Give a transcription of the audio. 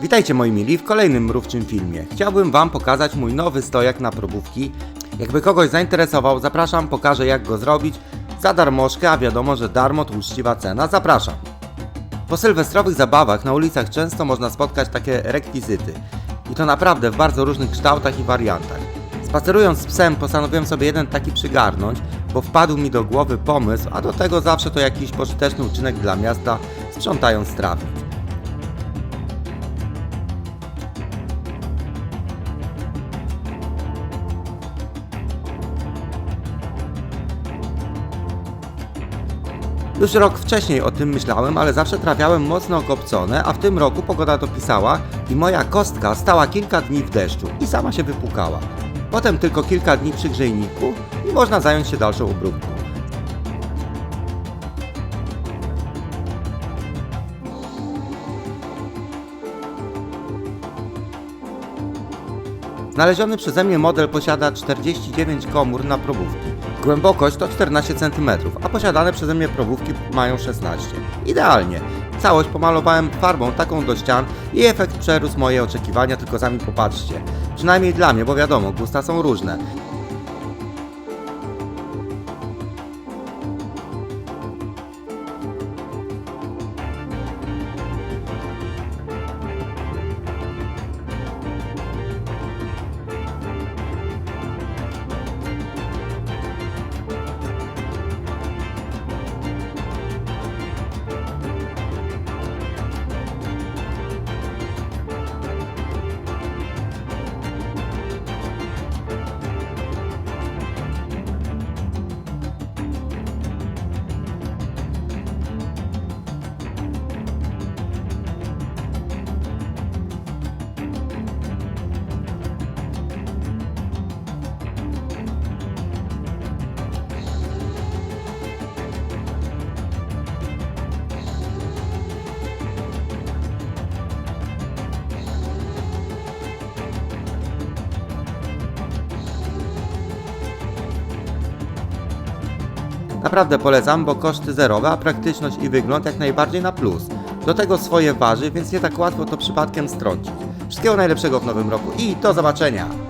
Witajcie moi mili w kolejnym mrówczym filmie. Chciałbym wam pokazać mój nowy stojak na probówki. Jakby kogoś zainteresował, zapraszam, pokażę jak go zrobić za darmożkę, a wiadomo, że darmo to uczciwa cena. Zapraszam. Po sylwestrowych zabawach na ulicach często można spotkać takie rekwizyty. I to naprawdę w bardzo różnych kształtach i wariantach. Spacerując z psem postanowiłem sobie jeden taki przygarnąć, bo wpadł mi do głowy pomysł, a do tego zawsze to jakiś pożyteczny uczynek dla miasta, sprzątając trawnik. Już rok wcześniej o tym myślałem, ale zawsze trafiałem mocno okopcone, a w tym roku pogoda dopisała i moja kostka stała kilka dni w deszczu i sama się wypukała. Potem tylko kilka dni przy grzejniku i można zająć się dalszą obróbką. Znaleziony przeze mnie model posiada 49 komór na probówki. Głębokość to 14 cm, a posiadane przeze mnie probówki mają 16. Idealnie. Całość pomalowałem farbą taką do ścian i efekt przerósł moje oczekiwania, tylko sami popatrzcie. Przynajmniej dla mnie, bo wiadomo, gusta są różne. Naprawdę polecam, bo koszty zerowe, a praktyczność i wygląd jak najbardziej na plus. Do tego swoje waży, więc nie tak łatwo to przypadkiem strącić. Wszystkiego najlepszego w nowym roku i do zobaczenia!